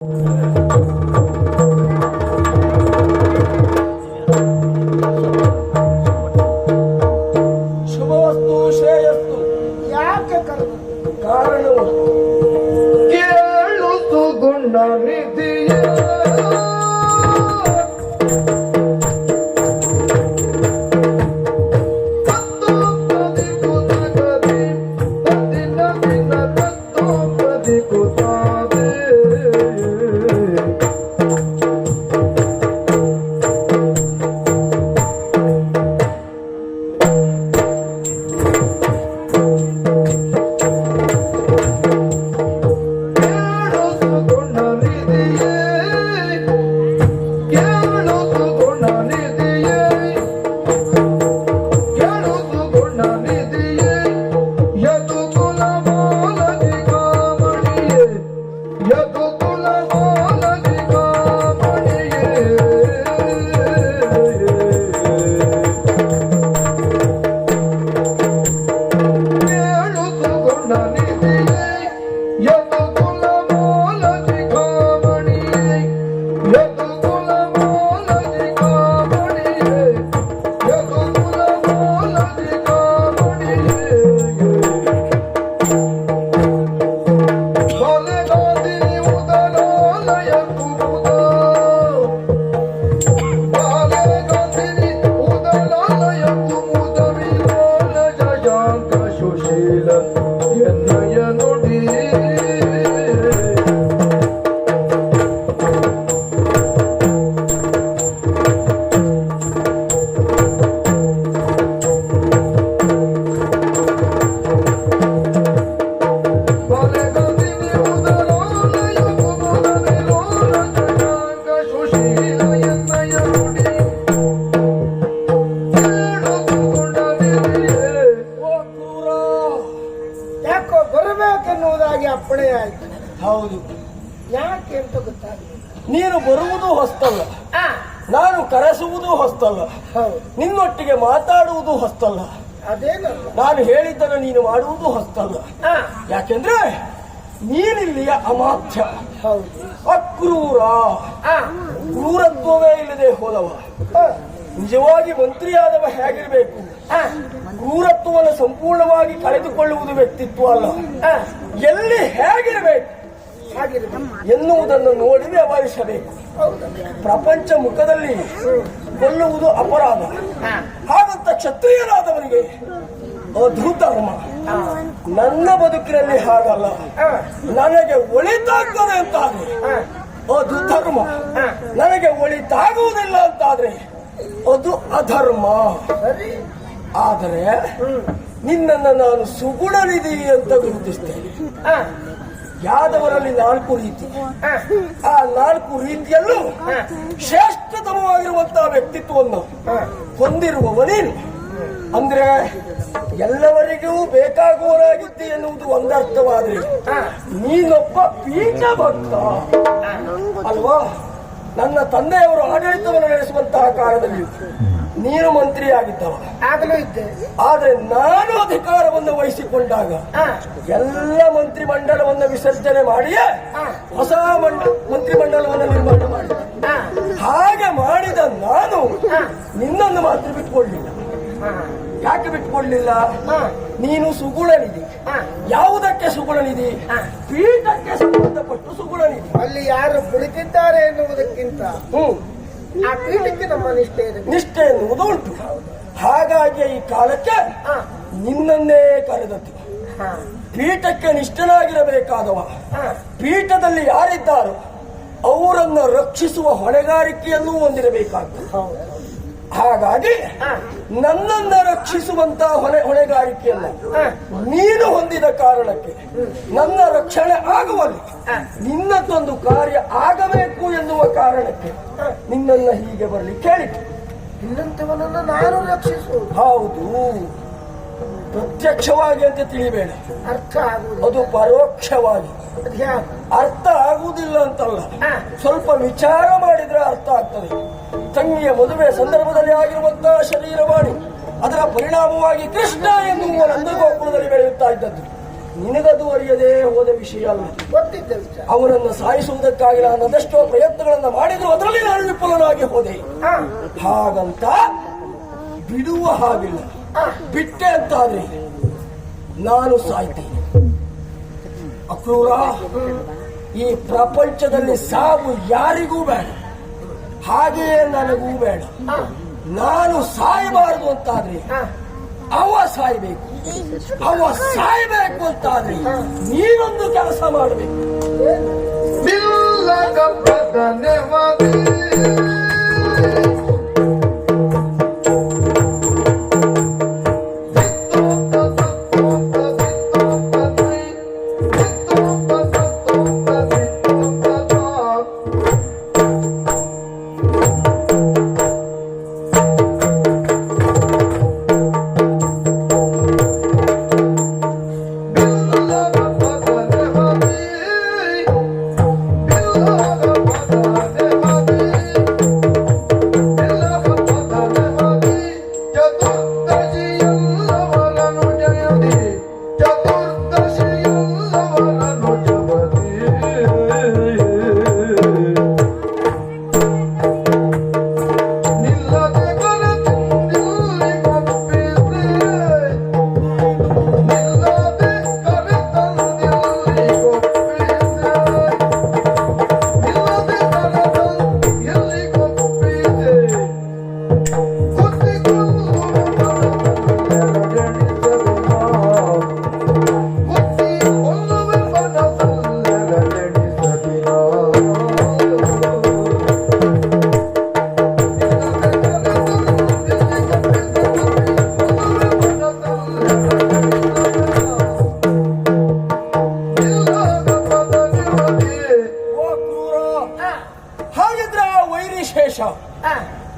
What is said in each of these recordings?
you ಸುಗುಣ ಮಾತಾಡುವುದು ಹೊಸ್ತಲ್ಲ. ನಾನು ಹೇಳಿದ್ದನ್ನು ನೀನು ಮಾಡುವುದು ಹೊಸ್ತಲ್ಲ. ಯಾಕೆಂದ್ರೆ ನೀನಿಲ್ಲಿಯ ಅಮಾತ್ಯ. ಅಕ್ರೂರ. ಕ್ರೂರತ್ವವೇ ಇಲ್ಲದೆ ಹೋದವ. ನಿಜವಾಗಿ ಮಂತ್ರಿಯಾದವ ಹೇಗಿರಬೇಕು? ಕ್ರೂರತ್ವವನ್ನು ಸಂಪೂರ್ಣವಾಗಿ ಕಳೆದುಕೊಳ್ಳುವುದು ವ್ಯಕ್ತಿತ್ವ ಅಲ್ಲ. ಎಲ್ಲಿ ಹಾಗಿರ್ಬೇಕು. ಎನ್ನುವುದನ್ನು ನೋಡಿ ವ್ಯವಹರಿಸಬೇಕು? ಪ್ರಪಂಚ ಮುಖದಲ್ಲಿ ಕೊಲ್ಲುವುದು ಅಪರಾಧ. ಹಾಗಂತ ಕ್ಷತ್ರಿಯರಾದವರಿಗೆ ಅಧೃಧರ್ಮ ನನ್ನ ಬದುಕಿನಲ್ಲಿ ಹಾಗಲ್ಲ. ನನಗೆ ಒಳಿತಾಗ್ತದೆ ಅಂತಾದ್ರೆ ಅದು ಧರ್ಮ. ನನಗೆ ಒಳಿತಾಗುವುದಿಲ್ಲ ಅಂತಾದ್ರೆ ಅದು ಅಧರ್ಮ. ಆದರೆ ನಿನ್ನನ್ನು ನಾನು ಸುಗುಣ ನಿಧಿ ಅಂತ ಗುರುತಿಸ್ತೇನೆ. ಯಾದವರಲ್ಲಿ ನಾಲ್ಕು ರೀತಿ. ಆ, ನಾಲ್ಕು ರೀತಿಯಲ್ಲೂ ಶ್ರೇಷ್ಠತಮವಾಗಿರುವಂತಹ ವ್ಯಕ್ತಿತ್ವವನ್ನು ಹೊಂದಿರುವವನೇನು? ಅಂದ್ರೆ ಎಲ್ಲವರಿಗೂ ಬೇಕಾಗುವರಾಗಿದ್ದೆ ಎನ್ನುವುದು ಒಂದರ್ಥವಾದ್ರೆ ನೀನೊಬ್ಬ ಪೀಠ ಭಕ್ತ ಅಲ್ವಾ? ನನ್ನ ತಂದೆಯವರು ಆಡಳಿತವನ್ನು ನಡೆಸುವಂತಹ ಕಾಲದಲ್ಲಿ ನೀನು ಮಂತ್ರಿಯಾಗಿದ್ದವ ಆಗಲೂ ಇದ್ದೆ. ಆದ್ರೆ ನಾನು ಅಧಿಕಾರವನ್ನು ವಹಿಸಿಕೊಂಡಾಗ ಎಲ್ಲ ಮಂತ್ರಿ ಮಂಡಲವನ್ನು ವಿಸರ್ಜನೆ ಮಾಡಿಯೇ ಹೊಸ ಮಂತ್ರಿ ಮಂಡಲವನ್ನು ನಿರ್ಮಾಣ ಮಾಡಿದೆ. ಹಾಗೆ ಮಾಡಿದ ನಾನು ನಿನ್ನನ್ನು ಮಾತ್ರ ಬಿಟ್ಕೊಳ್ಳಿಲ್ಲ ಯಾಕೆ ಬಿಟ್ಕೊಳ್ಳಿಲ್ಲ ನೀನು ಸುಗುಳನಿಧಿ. ಯಾವುದಕ್ಕೆ ಸುಗುಳನಿಧಿ. ಪೀಠಕ್ಕೆ ಸಂಬಂಧಪಟ್ಟು ಸುಗುಳನಿಧಿ ಅಲ್ಲಿ ಯಾರು ಕುಳಿತಿದ್ದಾರೆ ಎನ್ನುವುದಕ್ಕಿಂತ ಆ ಪೀಠಕ್ಕೆ ನಮ್ಮ ನಿಷ್ಠೆ ಇದೆ. ನಿಷ್ಠೆ ಎನ್ನುವುದು ಉಂಟು. ಹಾಗಾಗಿ ಈ ಕಾಲಕ್ಕೆ ನಿನ್ನನ್ನೇ ಕರೆದದ್ದು. ಪೀಠಕ್ಕೆ ನಿಷ್ಠನಾಗಿರಬೇಕಾದವ. ಪೀಠದಲ್ಲಿ ಯಾರಿದ್ದಾರೋ ಅವರನ್ನು ರಕ್ಷಿಸುವ ಹೊಣೆಗಾರಿಕೆಯನ್ನು ಹೊಂದಿರಬೇಕಾಗ್ತದೆ. ಹೌದು. ಹಾಗಾಗಿ ನನ್ನನ್ನ ರಕ್ಷಿಸುವಂತ ಹೊಣೆ ಹೊಣೆಗಾರಿಕೆಯನ್ನ ನೀನು ಹೊಂದಿದ ಕಾರಣಕ್ಕೆ ನನ್ನ ರಕ್ಷಣೆ ಆಗುವಲ್ಲಿ. ನಿನ್ನದೊಂದು ಕಾರ್ಯ ಆಗಬೇಕು ಎನ್ನುವ ಕಾರಣಕ್ಕೆ ನಿನ್ನನ್ನ ಹೀಗೆ ಬರಲಿ ಕೇಳಿತು ಇಲ್ಲಂತವನನ್ನ ನಾನು ರಕ್ಷಿಸುವುದು. ಹೌದು. ಪ್ರತ್ಯಕ್ಷವಾಗಿ ಅಂತ ತಿಳಿಬೇಡ. ಅರ್ಥ ಆಗುವುದು ಅದು ಪರೋಕ್ಷವಾಗಿ. ಅರ್ಥ ಆಗುವುದಿಲ್ಲ ಅಂತಲ್ಲ. ಸ್ವಲ್ಪ ವಿಚಾರ ಮಾಡಿದ್ರೆ ಅರ್ಥ ಆಗ್ತದೆ. ತಂಗಿಯ ಮದುವೆ ಸಂದರ್ಭದಲ್ಲಿ ಆಗಿರುವಂತಹ ಶರೀರವಾಣಿ ಅದರ ಪರಿಣಾಮವಾಗಿ ಕೃಷ್ಣ ಎನ್ನುವ ನಂದಗೋಕುಲದಲ್ಲಿ ಬೆಳೆಯುತ್ತಾ ಇದ್ದದ್ದು. ನಿನಗದು ಅರಿಯದೇ ಹೋದ ವಿಷಯ ಅಲ್ಲ. ಅವರನ್ನು ಸಾಯಿಸುವುದಕ್ಕಾಗಿ ನಾನು ಅದೆಷ್ಟೋ ಪ್ರಯತ್ನಗಳನ್ನು ಮಾಡಿದ್ರು ಅದರಲ್ಲಿ ನಾನು ವಿಫಲನಾಗಿ ಹೋದೆ. ಹಾಗಂತ ಬಿಡುವ ಹಾಗಿಲ್ಲ. ಬಿಟ್ಟೆ ಬಿಟ್ಟೆ ಅಂತಾದ್ರೆ ನಾನು ಸಾಯ್ತೇನೆ. ಅಕ್ರೂರ ಈ ಪ್ರಪಂಚದಲ್ಲಿ ಸಾವು ಯಾರಿಗೂ ಬೇಡ. ಹಾಗೆಯೇ ನನಗೂ ಬೇಡ ನಾನು ಸಾಯಬಾರದು ಅಂತಾದ್ರೆ ಅವ ಸಾಯ್ಬೇಕು. ಅವ ಸಾಯ್ಬೇಕು ಅಂತಾದ್ರೆ ನೀನೊಂದು ಕೆಲಸ ಮಾಡಬೇಕು. ಏನು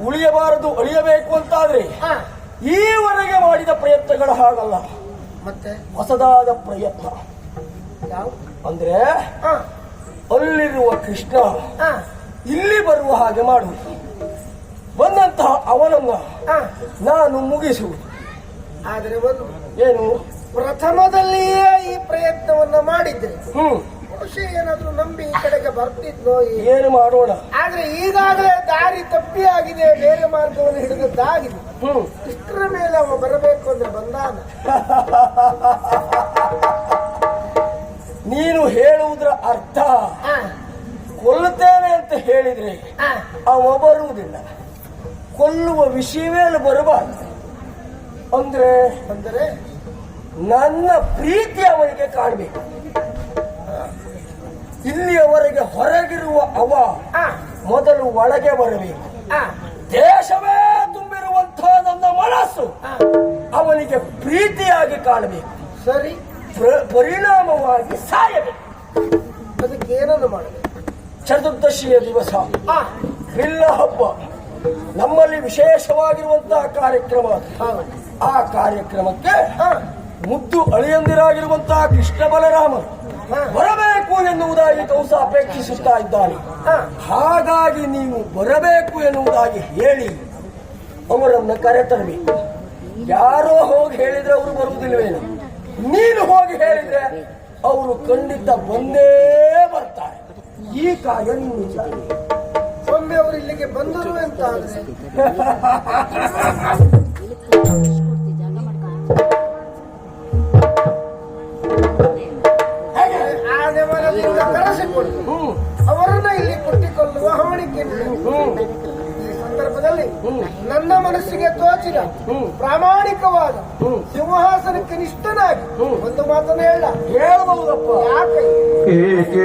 ಉಳಿಯಬಾರದು ಅಳಿಯಬೇಕು ಅಂತಾದ್ರೆ ಈವರೆಗೆ ಮಾಡಿದ ಪ್ರಯತ್ನಗಳು ಹಾಗಲ್ಲ. ಮತ್ತೆ? ಹೊಸದಾದ ಪ್ರಯತ್ನ. ಅಂದ್ರೆ ಅಲ್ಲಿರುವ ಕೃಷ್ಣ ಇಲ್ಲಿ ಬರುವ ಹಾಗೆ ಮಾಡು. ಬಂದಂತಹ ಅವನನ್ನ ನಾನು ಮುಗಿಸುವುದು ಆದರೆ ಒಂದು ಏನು? ಪ್ರಥಮದಲ್ಲಿಯೇ ಈ ಪ್ರಯತ್ನವನ್ನ ಮಾಡಿದ್ರೆ. ಹ್ಮ್. ಬಹುಶಃ ಏನಾದ್ರೂ ನಂಬಿ ಈ ಕಡೆಗೆ ಬರ್ತಿದ್ನೋ ಏನು. ಮಾಡೋಣ? ಆದ್ರೆ ಈಗಾಗಲೇ ದಾರಿ ತಪ್ಪಿ ಆಗಿದೆ ಬೇರೆ ಮಾರ್ಗವನ್ನು ಹಿಡಿದದ್ದಾಗಿದೆ. ಇಷ್ಟರ ಮೇಲೆ ಅವ ಬರಬೇಕು ಅಂದ್ರೆ ಬಂದಾನ. ನೀನು ಹೇಳುವುದರ ಅರ್ಥ. ಕೊಲ್ಲುತ್ತೇನೆ ಅಂತ ಹೇಳಿದ್ರೆ ಅವ ಬರುವುದಿಲ್ಲ. ಕೊಲ್ಲುವ ವಿಷಯವೇ ಅಲ್ಲಿ ಬರಬಾರದು. ಅಂದ್ರೆ ಅಂದರೆ? ನನ್ನ ಪ್ರೀತಿ ಅವನಿಗೆ ಕಾಣಬೇಕು. ಇಲ್ಲಿಯವರೆಗೆ ಹೊರಗಿರುವ ಅವ ಹಾ ಮೊದಲು ಒಳಗೆ ಬರಬೇಕು ದೇಶವೇ ತುಂಬಿರುವಂತಹ ನನ್ನ ಮನಸ್ಸು. ಅವನಿಗೆ ಪ್ರೀತಿಯಾಗಿ ಕಾಣಬೇಕು. ಸರಿ. ಪ್ರ- ಪರಿಣಾಮವಾಗಿ ಸಾಯಬೇಕು. ಅದಕ್ಕೆ ಏನನ್ನು ಮಾಡಬೇಕು? ಚತುರ್ದಶಿಯ ದಿವಸ. ಬಿಲ್ಲ ಹಬ್ಬ. ನಮ್ಮಲ್ಲಿ ವಿಶೇಷವಾಗಿರುವಂತಹ ಕಾರ್ಯಕ್ರಮ. ಆ ಕಾರ್ಯಕ್ರಮಕ್ಕೆ ಮುದ್ದು ಅಳಿಯಂದಿರಾಗಿರುವಂತಹ ಕೃಷ್ಣ ಬಲರಾಮ ಹಾ. ಬರಬೇಕು ಎನ್ನುವುದಾಗಿ ಕೌಸ ಅಪೇಕ್ಷಿಸುತ್ತಾ ಇದ್ದಾನೆ. ಹಾಗಾಗಿ ನೀವು ಬರಬೇಕು ಎನ್ನುವುದಾಗಿ ಹೇಳಿ ಅವರನ್ನು ಕರೆತರಬೇಕು ಯಾರೋ ಹೋಗಿ ಹೇಳಿದ್ರೆ ಅವರು ಬರುವುದಿಲ್ಲವೇನು? ನೀನು ಹೋಗಿ ಹೇಳಿದ್ರೆ ಅವರು ಖಂಡಿತ ಬಂದೇ ಬರ್ತಾರೆ. ಈ ಕಾರ್ಯ ನೀನು ಒಮ್ಮೆ ಅವರು ಇಲ್ಲಿಗೆ ಬಂದರು ಅಂತ ಇಲ್ಲಿ ಕೊಟ್ಟಿಕೊಳ್ಳುವ ಹೋಣಿಕೆ ಹ್ಮ್ ಈ ಸಂದರ್ಭದಲ್ಲಿ ಹ್ಮ್. ನನ್ನ ಮನಸ್ಸಿಗೆ ತೋಚಿದ ಹ್ಮ್. ಪ್ರಾಮಾಣಿಕವಾದ ಹ್ಮ್. ಸಿಂಹಾಸನಕ್ಕೆ ನಿಷ್ಠನಾಗಿ ಹ್ಮ್. ಒಂದು ಮಾತನ್ನು ಹೇಳ ಹೇಳ್ಬಹುದಪ್ಪ ಯಾಕೆ ಏಕೆ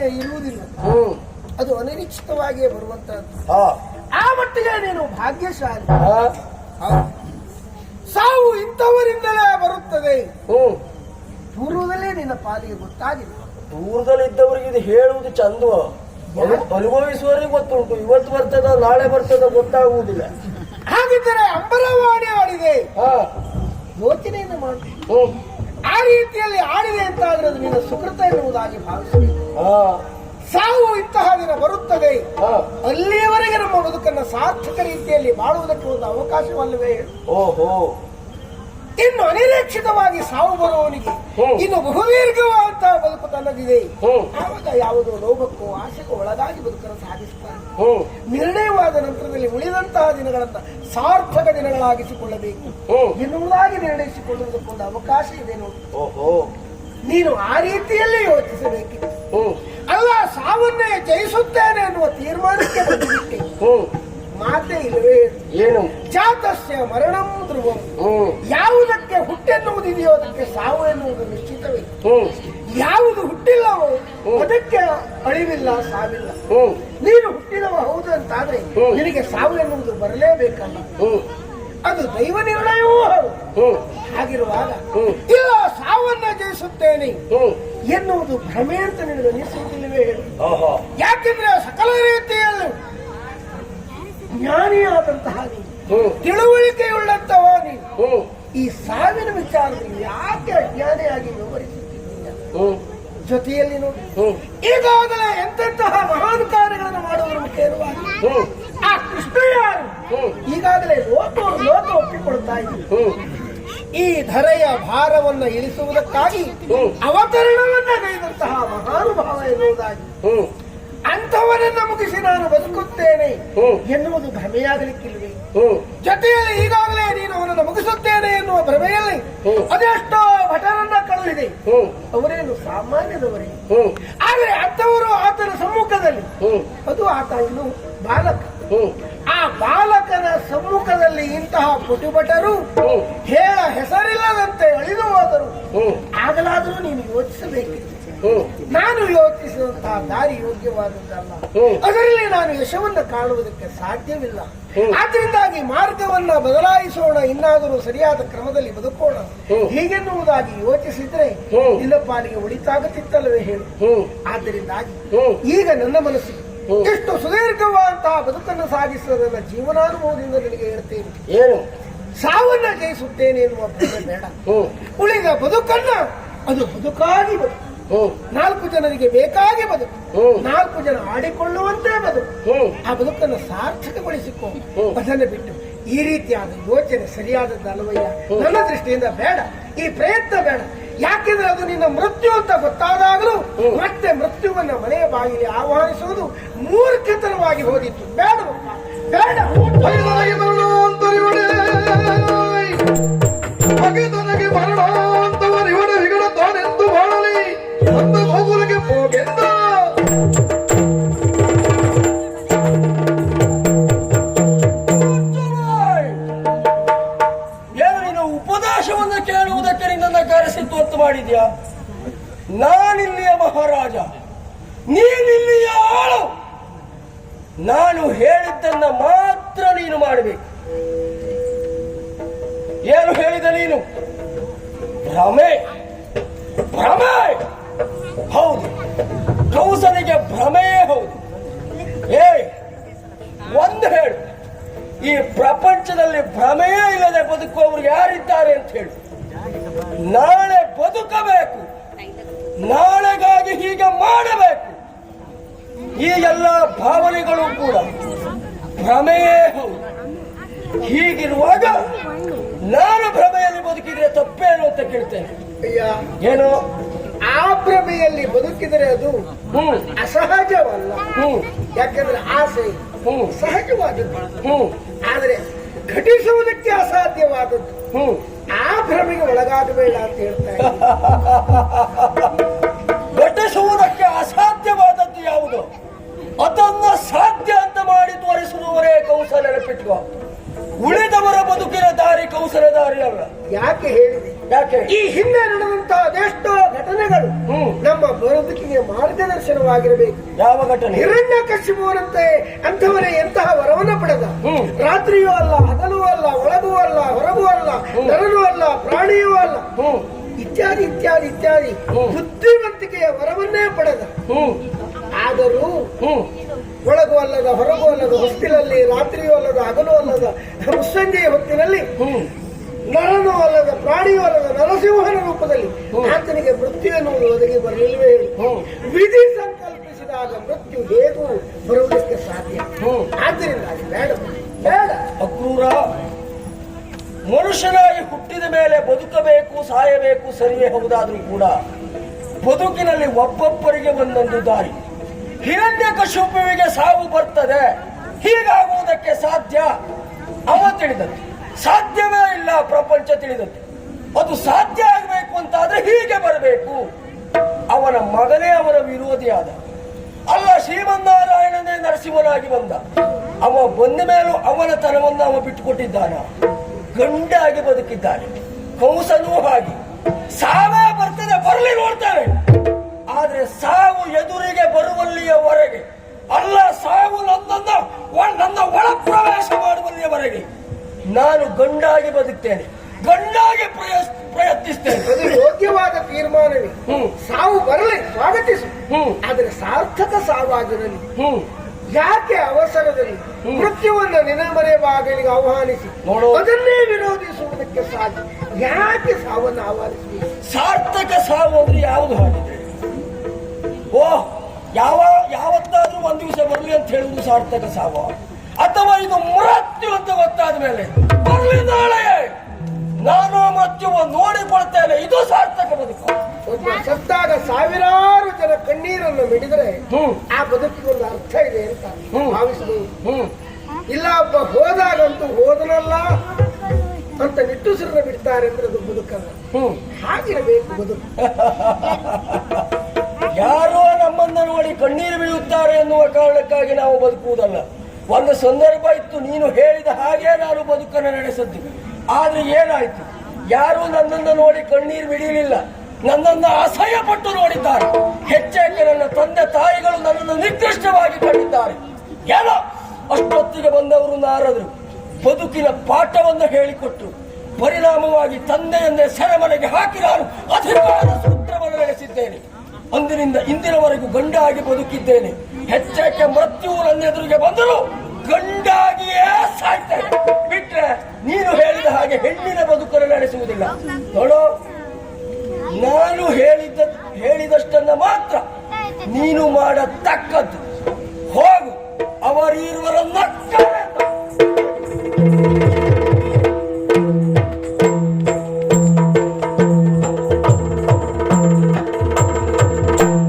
ಇರುವುದಿಲ್ಲ. ಅದು ಅನಿರೀಕ್ಷಿತವಾಗಿಯೇ ಬರುವಂತಹದ್ದು. ಆ ಮಟ್ಟಿಗೆ ನೀನು ಭಾಗ್ಯಶಾಲಿ. ಸಾವು ಇಂಥವರಿಂದಲೇ ಬರುತ್ತದೆ. ಪೂರ್ವದಲ್ಲೇ ನಿನ್ನ ಪಾಲಿಗೆ ಗೊತ್ತಾಗಿದೆ. ದೂರದಲ್ಲಿದ್ದವರಿಗೆ ಇದು ಹೇಳುವುದು ಚಂದ. ಅನುಭವಿಸುವವರಿಗೆ ಗೊತ್ತುಂಟು. ಇವತ್ತು ಬರ್ತದ ನಾಳೆ ಬರ್ತದ ಗೊತ್ತಾಗುವುದಿಲ್ಲ. ಹಾಗಿದ್ದರೆ ಅಂಬರವಾಣಿ ಆಡಿದೆ. ಯೋಚನೆಯನ್ನು ಮಾಡಿ. ಆ ರೀತಿಯಲ್ಲಿ ಆಡಿದೆ ಅಂತ ಆದ್ರೆ ಅದು ನಿನ್ನ ಸುಕೃತ ಎನ್ನುವುದಾಗಿ ಭಾವಿಸಬೇಕು ಸಾವು ಇಂತಹ ದಿನ ಬರುತ್ತದೆ. ಅಲ್ಲಿಯವರೆಗೆ ನಮ್ಮ ಬದುಕನ್ನು ಸಾರ್ಥಕ ರೀತಿಯಲ್ಲಿ ಮಾಡುವುದಕ್ಕೆ ಒಂದು ಅವಕಾಶವಲ್ಲವೇ? ಓಹೋ. ಇನ್ನು ಅನಿರೀಕ್ಷಿತವಾಗಿ ಸಾವು ಬರುವವನಿಗೆ. ಇನ್ನು ಬಹುದೀರ್ಘವಾದಂತಹ ಬದುಕು ತನ್ನದಿದೆ. ಆವಾಗ ಯಾವುದೋ ಲೋಭಕ್ಕೂ ಆಸೆಗೂ ಒಳಗಾಗಿ ಬದುಕನ್ನು ಸಾಗಿಸುತ್ತಾರೆ ನಿರ್ಣಯವಾದ ನಂತರದಲ್ಲಿ ಉಳಿದಂತಹ ದಿನಗಳನ್ನ ಸಾರ್ಥಕ ದಿನಗಳಾಗಿಸಿಕೊಳ್ಳಬೇಕು. ಎನ್ನುವುದಾಗಿ ನಿರ್ಣಯಿಸಿಕೊಳ್ಳುವುದಕ್ಕೊಂದು ಅವಕಾಶ ಇದೆ ನೋಡಿ. ಓಹೋ. ನೀನು ಆ ರೀತಿಯಲ್ಲೇ ಯೋಚಿಸಬೇಕಿತ್ತು. ಅಲ್ಲ ಸಾವನ್ನೇ ಜಯಿಸುತ್ತೇನೆ ಅನ್ನುವ ತೀರ್ಮಾನಕ್ಕೆ ಬಂದುಬಿಟ್ಟೆ. ಮಾತೆ ಇಲ್ಲವೇ? ಇಲ್ಲ. ಏನು? ಜಾತಸ್ಯ ಮರಣಂ ಧ್ರುವಂ. ಯಾವುದಕ್ಕೆ ಹುಟ್ಟೆನ್ನುವುದಿದೆಯೋ ಅದಕ್ಕೆ ಸಾವು ಎನ್ನುವುದು ನಿಶ್ಚಿತವೇ. ಯಾವುದು ಹುಟ್ಟಿಲ್ಲವೋ ಅದಕ್ಕೆ ಅಳಿವಿಲ್ಲ ಸಾವಿಲ್ಲ. ನೀನು ಹುಟ್ಟಿದವ ಹೌದು ಅಂತಾದ್ರೆ. ನಿನಗೆ ಸಾವು ಎನ್ನುವುದು ಬರಲೇಬೇಕಲ್ಲ. ಅದು ದೈವ ನಿರ್ಣಯವೂ ಹೌದು. ಹಾಗಿರುವಾಗ. ಇಲ್ಲ ಸಾವನ್ನ ಜಯಿಸುತ್ತೇನೆ? ಎನ್ನುವುದು ಭ್ರಮೆ ಅಂತ ನಿನಗೆ ಆಹಾ. ಯಾಕೆಂದ್ರೆ ಸಕಲ ರೀತಿಯಲ್ಲೂ ಜ್ಞಾನಿಯಾದಂತಹ ನೀನು ತಿಳುವಳಿಕೆಯುಳ್ಳಂತಹ ನೀನು ಈ ಸಾವಿನ ವಿಚಾರದಲ್ಲಿ ಯಾಕೆ ಅಜ್ಞಾನಿಯಾಗಿ ವಿವರಿಸುತ್ತಿದ್ದೀಯ ಜೊತೆಯಲ್ಲಿ ನೋಡಿ. ಈಗಾಗಲೇ ಎಂತೆಂತಹ ಮಹಾನ್ ಕಾರ್ಯಗಳನ್ನು ಮಾಡುವುದರ ಮುಖೇನವಾಗಿ ಆ ಕೃಷ್ಣ ಯಾರು? ಈಗಾಗಲೇ ಲೋಕ ಲೋಕ ಒಪ್ಪಿಕೊಳ್ತಾ ಇದ್ದೀವಿ ಈ ಧರೆಯ ಭಾರವನ್ನ ಇಳಿಸುವುದಕ್ಕಾಗಿ. ಅವತರಣವನ್ನ ಗೈದಂತಹ ಮಹಾನುಭಾವ ಎನ್ನುವುದಾಗಿ. ಅಂಥವರನ್ನ ಮುಗಿಸಿ ನಾನು ಬದುಕುತ್ತೇನೆ. ಎನ್ನುವುದು ಭ್ರಮೆಯಾಗಲಿಕ್ಕಿಲ್ವೇ ಜೊತೆಯಲ್ಲಿ ಈಗಾಗಲೇ ನೀನು ಅವನನ್ನು ಮುಗಿಸುತ್ತೇನೆ ಎನ್ನುವ ಭ್ರಮೆಯಲ್ಲಿ. ಅದೆಷ್ಟೋ ಭಟರನ್ನ ಕಳುಹಿದೆ ಅವರೇನು ಸಾಮಾನ್ಯದವರೇ? ಆದರೆ ಅಂಥವರು ಆತನ ಸಮ್ಮುಖದಲ್ಲಿ. ಅದು ಆತ ಇನ್ನು ಬಾಲಕ. ಆ ಬಾಲಕನ ಸಮ್ಮುಖದಲ್ಲಿ ಇಂತಹ ಪುಟುಭಟರು ಹ್ಮ್ ದಾರಿ ಯೋಗ್ಯವಾದದ್ದಲ್ಲ. ಅದರಲ್ಲಿ ನಾನು ಯಶವನ್ನು ಕಾಣುವುದಕ್ಕೆ ಸಾಧ್ಯವಿಲ್ಲ. ಆದ್ರಿಂದಾಗಿ ಮಾರ್ಗವನ್ನ ಬದಲಾಯಿಸೋಣ ಇನ್ನಾದರೂ ಸರಿಯಾದ ಕ್ರಮದಲ್ಲಿ ಬದುಕೋಣ. ಹೀಗೆನ್ನುವುದಾಗಿ ಯೋಚಿಸಿದ್ರೆ ಇಲ್ಲಪ್ಪ ನಿನ್ನ ಪಾಲಿಗೆ ಉಳಿತಾಗುತ್ತಿತ್ತಲ್ಲವೇ ಹೇಳು. ಹ್ಮ್. ಆದ್ದರಿಂದಾಗಿ ಈಗ ನನ್ನ ಮನಸ್ಸು. ಎಷ್ಟು ಸುದೀರ್ಘವಾದಂತಹ ಬದುಕನ್ನು ಸಾಗಿಸುವ ನನ್ನ ಜೀವನಾನುಭವದಿಂದ ನನಗೆ ಹೇಳ್ತೇನೆ. ಏನು? ಸಾವನ್ನ ಜಯಿಸುತ್ತೇನೆ ಎನ್ನುವ ಬೇಡ. ಉಳಿದ ಬದುಕನ್ನ ಅದು ಬದುಕಾಗಿ ಬದುಕು. ನಾಲ್ಕು ಜನರಿಗೆ ಬೇಕಾಗಿ ಬದುಕು. ನಾಲ್ಕು ಜನ ಆಡಿಕೊಳ್ಳುವಂತೆ ಬದುಕು. ಆ ಬದುಕನ್ನು ಸಾರ್ಥಕಗೊಳಿಸಿಕೊ. ಅದನ್ನು ಬಿಟ್ಟು ಈ ರೀತಿಯಾದ ಯೋಚನೆ ಸರಿಯಾದದ್ದಲ್ಲವಯ್ಯ ನನ್ನ ದೃಷ್ಟಿಯಿಂದ ಬೇಡ. ಈ ಪ್ರಯತ್ನ ಬೇಡ. ಯಾಕೆಂದ್ರೆ ಅದು ನಿನ್ನ ಮೃತ್ಯು ಅಂತ ಗೊತ್ತಾದಾಗಲೂ. ಮತ್ತೆ ಮೃತ್ಯುವನ್ನ ಮನೆಯ ಬಾಗಿಲಿ ಆಹ್ವಾನಿಸುವುದು ಮೂರ್ಖತನವಾಗಿ ಹೋದಿತ್ತು ಬೇಡ. ಬೇಡ ನನಗೆ ಮರಣಾಂತರಿವಡೆ ಅಂದ ಗೋಗುಲಕ್ಕೆ ಹೋಗೆಂದ ಇಲ್ಲದೆ ಬದುಕುವವರು ಯಾರಿದ್ದಾರೆ ಅಂತ ಹೇಳಿ. ನಾಳೆ ಬದುಕಬೇಕು. ನಾಳೆಗಾಗಿ ಹೀಗೆ ಮಾಡಬೇಕು. ಈ ಎಲ್ಲ ಭಾವನೆಗಳು ಕೂಡ ಭ್ರಮೆಯೇ ಹೌದು. ಹೀಗಿರುವಾಗ ನಾನು ಭ್ರಮೆಯಲ್ಲಿ ಬದುಕಿದ್ರೆ ತಪ್ಪೇನು ಅಂತ ಕೇಳ್ತೇನೆ. ಅಯ್ಯ ಏನು? ಆ ಭ್ರಮೆಯಲ್ಲಿ ಬದುಕಿದರೆ ಅದು ಹ್ಮ್. ಅಸಹಜವಲ್ಲ. ಹ್ಮ್. ಯಾಕೆಂದ್ರೆ ಆಸೆ ಹ್ಮ್. ಸಹಜವಾದದ್ದು ಹ್ಮ್. ಆದರೆ ಘಟಿಸುವುದಕ್ಕೆ ಅಸಾಧ್ಯವಾದದ್ದು. ಹ್ಮ್ ಆ ಭ್ರಮೆಗೆ ಒಳಗಾಗಬೇಡ ಅಂತ ಹೇಳ್ತಾ ಇದ್ದೀನಿ. ಘಟಿಸುವುದಕ್ಕೆ ಅಸಾಧ್ಯವಾದದ್ದು ಯಾವುದು? ಅದನ್ನ ಸಾಧ್ಯ ಅಂತ ಮಾಡಿ ತೋರಿಸುವವರೇ ಕೌಶಲ ನೆನಪಿಟ್ಟು ಉಳಿದವರ ಬದುಕಿನ ದಾರಿ ಕೌಶಲ ದಾರಿ ಅಲ್ಲ. ಯಾಕೆ ಹೇಳಿದೆ? ಯಾಕೆ? ಈ ಹಿಂದೆ ನಡೆದಂತಹ ಅದೆಷ್ಟೋ ಘಟನೆಗಳು ಹ್ಮ್. ನಮ್ಮ ಬದುಕಿಗೆ ಮಾರ್ಗದರ್ಶನವಾಗಿರಬೇಕು. ಯಾವ ಘಟನೆ? ಹಿರಣ್ಯ ಕಶ್ಯಪುವಂತೆ ಅಲ್ಲದ ಹೊರಗೂ ಅಲ್ಲದ ಹೊಸ್ತಿಲಲ್ಲಿ ರಾತ್ರಿಯೂ ಅಲ್ಲದ ಹಗಲು ಅಲ್ಲದ ಮುಸ್ಸಂಜೆಯ ಹೊತ್ತಿನಲ್ಲಿ ನರನು ನರನೂ ಅಲ್ಲದ ಪ್ರಾಣಿಯೂ ಅಲ್ಲದ ನರಸಿಂಹನ ರೂಪದಲ್ಲಿ ಆತನಿಗೆ ಮೃತ್ಯು ಎನ್ನುವುದು ಒದಗಿ ಬರಲಿಲ್ಲವೇ? ಹೇಳಿ ಹ್ಮ್. ವಿಧಿ ಸಂಕಲ್ಪಿಸಿದಾಗ ಮೃತ್ಯು ಹೇಗೂ ಬರುವುದಕ್ಕೆ ಸಾಧ್ಯ. ಆದ್ದರಿಂದ ಬೇಡ ಬೇಡ. ಅಕ್ರೂರ ಮನುಷ್ಯನಾಗಿ ಹುಟ್ಟಿದ ಮೇಲೆ ಬದುಕಬೇಕು ಸಾಯಬೇಕು ಸರಿಯೇ ಹೌದಾದ್ರೂ ಕೂಡ ಬದುಕಿನಲ್ಲಿ ಒಬ್ಬೊಬ್ಬರಿಗೆ ಒಂದೊಂದು ದಾರಿ. ಹಿರಣ್ಯ ಕಶುಪುವಿಗೆ ಸಾವು ಬರ್ತದೆ. ಹೀಗಾಗುವುದಕ್ಕೆ ಸಾಧ್ಯ? ಅವ ತಿಳಿದಂತೆ ಸಾಧ್ಯವೇ ಇಲ್ಲ ಪ್ರಪಂಚ ತಿಳಿದಂತೆ ಅದು ಸಾಧ್ಯ ಆಗಬೇಕು ಅಂತಾದ್ರೆ ಹೀಗೆ ಬರಬೇಕು. ಅವನ ಮಗನೇ ಅವನ ವಿರೋಧಿಯಾದ. ಅಲ್ಲ, ಶ್ರೀಮನ್ನಾರಾಯಣನೇ ನರಸಿಂಹನಾಗಿ ಬಂದ. ಅವ ಬಂದ ಮೇಲೂ ಅವನ ತನವನ್ನು ಅವ ಬಿಟ್ಟುಕೊಟ್ಟಿದ್ದಾನ. ಗಂಡಾಗಿ ಬದುಕಿದ್ದಾನೆ. ಕಂಸನೂ ಹಾಗೆ. ಸಾವೇ ಬರ್ತದೆ, ಬರಲಿ ನೋಡ್ತಾನೆ ಆದ್ರೆ ಸಾವು ಎದುರಿಗೆ ಬರುವಲ್ಲಿಯವರೆಗೆ. ಅಲ್ಲ ಸಾವು ನನ್ನನ್ನ ನನ್ನ ಒಳ ಪ್ರವೇಶ ಮಾಡುವಲ್ಲಿಯವರೆಗೆ. ನಾನು ಗಂಡಾಗಿ ಬದುಕ್ತೇನೆ. ಗಂಡಾಗಿ ಪ್ರಯತ್ನಿಸ್ತೇನೆ. ಅದು ಯೋಗ್ಯವಾದ ತೀರ್ಮಾನವೇ. ಹ್ಮ್. ಸಾವು ಬರಲಿ ಸ್ವಾಗತಿಸು. ಹ್ಮ್. ಆದರೆ ಸಾರ್ಥಕ ಸಾವಾಗಿರಲಿ ಹ್ಮ್. ಯಾಕೆ ಅವಸರದಲ್ಲಿ ಮೃತ್ಯುವನ್ನು ನಿನಮನೆ ಬಾಗಿಲಿಗೆ ಆಹ್ವಾನಿಸಿ. ಅದನ್ನೇ ವಿರೋಧಿಸುವುದಕ್ಕೆ ಸಾಧ್ಯ. ಯಾಕೆ ಸಾವನ್ನು ಆಹ್ವಾನಿಸಿ ಸಾರ್ಥಕ ಸಾವು ಅಂದ್ರೆ ಯಾವುದು ಹಾಗಿದ್ರೆ ಓ ಯಾವ ಯಾವತ್ತಾದ್ರೂ ಒಂದ್ ದಿವಸ ಬರಲಿ ಅಂತ ಹೇಳುವುದು ಸಾರ್ಥಕ ಸಾವು. ಅಥವಾ ಇದು ಮೃತ್ಯು ಅಂತ ಗೊತ್ತಾದ ಮೇಲೆ ಬರಲಿ ನಾಳೆ. ನಾನು ಮೃತ್ಯು ನೋಡಿಕೊಳ್ತೇನೆ. ಇದು ಸಾರ್ಥಕ ಬದುಕು. ಸತ್ತಾಗ ಸಾವಿರಾರು ಜನ ಕಣ್ಣೀರನ್ನು ಮಿಡಿದರೆ ಆ ಆ ಬದುಕಿಗೊಂದು ಅರ್ಥ ಇದೆ ಅಂತ. ಭಾವಿಸಬಹುದು ಇಲ್ಲ ಒಬ್ಬ ಹೋದಾಗಂತೂ ಹೋದನಲ್ಲ ಅಂತ ನಿಟ್ಟುಸಿರನ್ನ ಬಿಡ್ತಾರೆ ಅಂದ್ರೆ ಅದು ಬದುಕಲ್ಲ. ಹಾಗಿರಬೇಕು ಬದುಕು. ಯಾರೋ ನಮ್ಮನ್ನ ನೋಡಿ ಕಣ್ಣೀರು ಬೀಳುತ್ತಾರೆ ಎನ್ನುವ ಕಾರಣಕ್ಕಾಗಿ ನಾವು ಬದುಕುವುದಲ್ಲ. ಒಂದು ಸಂದರ್ಭ ಇತ್ತು, ನೀನು ಹೇಳಿದ ಹಾಗೆ ನಾನು ಬದುಕನ್ನು ನಡೆಸದ್ದು. ಆದ್ರೆ ಏನಾಯ್ತು? ಯಾರು ನನ್ನನ್ನು ನೋಡಿ ಕಣ್ಣೀರು ಬಿಡಿಯಲಿಲ್ಲ ನನ್ನನ್ನು ಅಸಹ್ಯ ಪಟ್ಟು ನೋಡಿದ್ದಾರೆ. ಹೆಚ್ಚಾಗಿ ನನ್ನ ತಂದೆ ತಾಯಿಗಳು ನನ್ನನ್ನು ನಿರ್ದಿಷ್ಟವಾಗಿ ಕಂಡಿದ್ದಾರೆ. ಏನೋ ಅಷ್ಟೊತ್ತಿಗೆ ಬಂದವರು ನಾರದರು. ಬದುಕಿನ ಪಾಠವನ್ನು ಹೇಳಿಕೊಟ್ಟು ಪರಿಣಾಮವಾಗಿ ತಂದೆಯನ್ನೇ ಸೆರೆಮನೆಗೆ ಹಾಕಿ ನಾನು ಅಧಿಕಾರ ಸೂತ್ರವನ್ನು ನಡೆಸಿದ್ದೇನೆ. ಅಂದಿನಿಂದ ಇಂದಿನವರೆಗೂ ಗಂಡಾಗಿ ಬದುಕಿದ್ದೇನೆ. ಹೆಚ್ಚಕ್ಕೆ ಮೃತ್ಯು ನನ್ನ ಎದುರಿಗೆ ಬಂದರು ಗಂಡಾಗಿಯೇ ಸಾಯ್ತೇನೆ. ಬಿಟ್ರೆ ನೀನು ಹೇಳಿದ ಹಾಗೆ ಹೆಣ್ಣಿನ ಬದುಕನ್ನು ನಡೆಸುವುದಿಲ್ಲ. ನೋಡು, ನಾನು ಹೇಳಿದ್ದ, ಹೇಳಿದಷ್ಟನ್ನ ಮಾತ್ರ ನೀನು ಮಾಡತಕ್ಕದ್ದು ಹೋಗು, ಅವರಿರುವರನ್ನ Thank you.